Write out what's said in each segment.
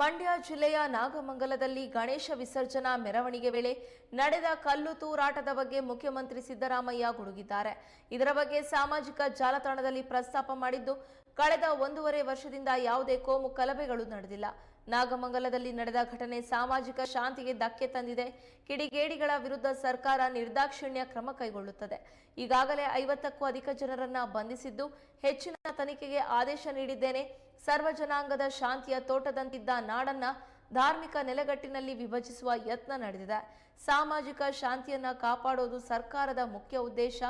ಮಂಡ್ಯ ಜಿಲ್ಲೆಯ ನಾಗಮಂಗಲದಲ್ಲಿ ಗಣೇಶ ವಿಸರ್ಜನಾ ಮೆರವಣಿಗೆ ವೇಳೆ ನಡೆದ ಕಲ್ಲು ತೂರಾಟದ ಬಗ್ಗೆ ಮುಖ್ಯಮಂತ್ರಿ ಸಿದ್ದರಾಮಯ್ಯ ಗುಡುಗಿದ್ದಾರೆ. ಇದರ ಬಗ್ಗೆ ಸಾಮಾಜಿಕ ಜಾಲತಾಣದಲ್ಲಿ ಪ್ರಸ್ತಾಪ ಮಾಡಿದ್ದು, ಕಳೆದ ಒಂದೂವರೆ ವರ್ಷದಿಂದ ಯಾವುದೇ ಕೋಮು ಕಲಭೆಗಳು ನಡೆದಿಲ್ಲ. ನಾಗಮಂಗಲದಲ್ಲಿ ನಡೆದ ಘಟನೆ ಸಾಮಾಜಿಕ ಶಾಂತಿಗೆ ಧಕ್ಕೆ ತಂದಿದೆ. ಕಿಡಿಗೇಡಿಗಳ ವಿರುದ್ಧ ಸರ್ಕಾರ ನಿರ್ದಾಕ್ಷಿಣ್ಯ ಕ್ರಮ ಕೈಗೊಳ್ಳುತ್ತದೆ. ಈಗಾಗಲೇ ಐವತ್ತಕ್ಕೂ ಅಧಿಕ ಜನರನ್ನ ಬಂಧಿಸಿದ್ದು, ಹೆಚ್ಚಿನ ತನಿಖೆಗೆ ಆದೇಶ ನೀಡಿದ್ದೇನೆ. ಸರ್ವ ಜನಾಂಗದ ಶಾಂತಿಯ ತೋಟದಂತಿದ್ದ ನಾಡನ್ನ ಧಾರ್ಮಿಕ ನೆಲೆಗಟ್ಟಿನಲ್ಲಿ ವಿಭಜಿಸುವ ಯತ್ನ ನಡೆದಿದೆ. ಸಾಮಾಜಿಕ ಶಾಂತಿಯನ್ನ ಕಾಪಾಡೋದು ಸರ್ಕಾರದ ಮುಖ್ಯ ಉದ್ದೇಶ.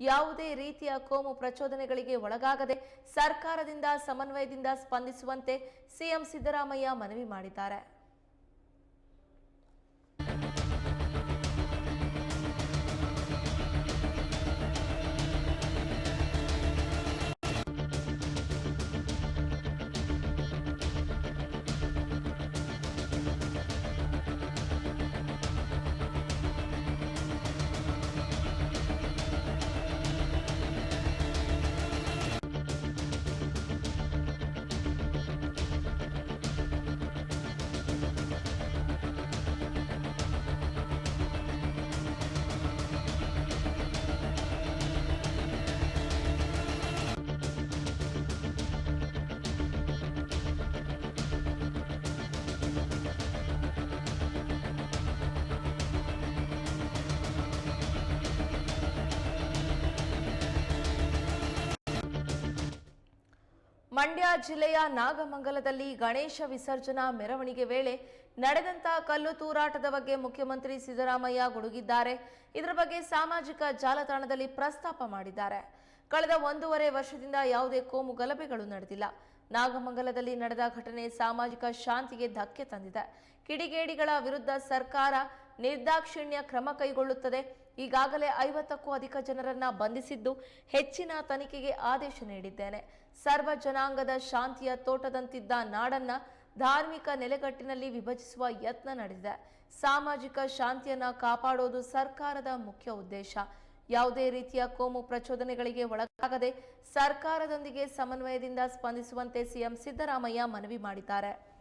ಯಾವುದೇ ರೀತಿಯ ಕೋಮು ಪ್ರಚೋದನೆಗಳಿಗೆ ಒಳಗಾಗದೆ ಸರ್ಕಾರದಿಂದ ಸಮನ್ವಯದಿಂದ ಸ್ಪಂದಿಸುವಂತೆ ಸಿಎಂ ಸಿದ್ದರಾಮಯ್ಯ ಮನವಿ ಮಾಡಿದ್ದಾರೆ. ಮಂಡ್ಯ ಜಿಲ್ಲೆಯ ನಾಗಮಂಗಲದಲ್ಲಿ ಗಣೇಶ ವಿಸರ್ಜನಾ ಮೆರವಣಿಗೆ ವೇಳೆ ನಡೆದಂತ ಕಲ್ಲು ತೂರಾಟದ ಬಗ್ಗೆ ಮುಖ್ಯಮಂತ್ರಿ ಸಿದ್ದರಾಮಯ್ಯ ಗುಡುಗಿದ್ದಾರೆ. ಇದರ ಬಗ್ಗೆ ಸಾಮಾಜಿಕ ಜಾಲತಾಣದಲ್ಲಿ ಪ್ರಸ್ತಾಪ ಮಾಡಿದ್ದಾರೆ. ಕಳೆದ ಒಂದೂವರೆ ವರ್ಷದಿಂದ ಯಾವುದೇ ಕೋಮು ಗಲಭೆಗಳು ನಡೆದಿಲ್ಲ. ನಾಗಮಂಗಲದಲ್ಲಿ ನಡೆದ ಘಟನೆ ಸಾಮಾಜಿಕ ಶಾಂತಿಗೆ ಧಕ್ಕೆ ತಂದಿದೆ. ಕಿಡಿಗೇಡಿಗಳ ವಿರುದ್ಧ ಸರ್ಕಾರ ನಿರ್ದಾಕ್ಷಿಣ್ಯ ಕ್ರಮ ಕೈಗೊಳ್ಳುತ್ತದೆ. ಈಗಾಗಲೇ ಐವತ್ತಕ್ಕೂ ಅಧಿಕ ಜನರನ್ನ ಬಂಧಿಸಿದ್ದು ಹೆಚ್ಚಿನ ತನಿಖೆಗೆ ಆದೇಶ ನೀಡಿದ್ದೇನೆ. ಸರ್ವ ಜನಾಂಗದ ಶಾಂತಿಯ ತೋಟದಂತಿದ್ದ ನಾಡನ್ನ ಧಾರ್ಮಿಕ ನೆಲೆಗಟ್ಟಿನಲ್ಲಿ ವಿಭಜಿಸುವ ಯತ್ನ ನಡೆದಿದೆ. ಸಾಮಾಜಿಕ ಶಾಂತಿಯನ್ನ ಕಾಪಾಡೋದು ಸರ್ಕಾರದ ಮುಖ್ಯ ಉದ್ದೇಶ. ಯಾವುದೇ ರೀತಿಯ ಕೋಮು ಪ್ರಚೋದನೆಗಳಿಗೆ ಒಳಗಾಗದೆ ಸರ್ಕಾರದೊಂದಿಗೆ ಸಮನ್ವಯದಿಂದ ಸ್ಪಂದಿಸುವಂತೆ ಸಿಎಂ ಸಿದ್ದರಾಮಯ್ಯ ಮನವಿ ಮಾಡಿದ್ದಾರೆ.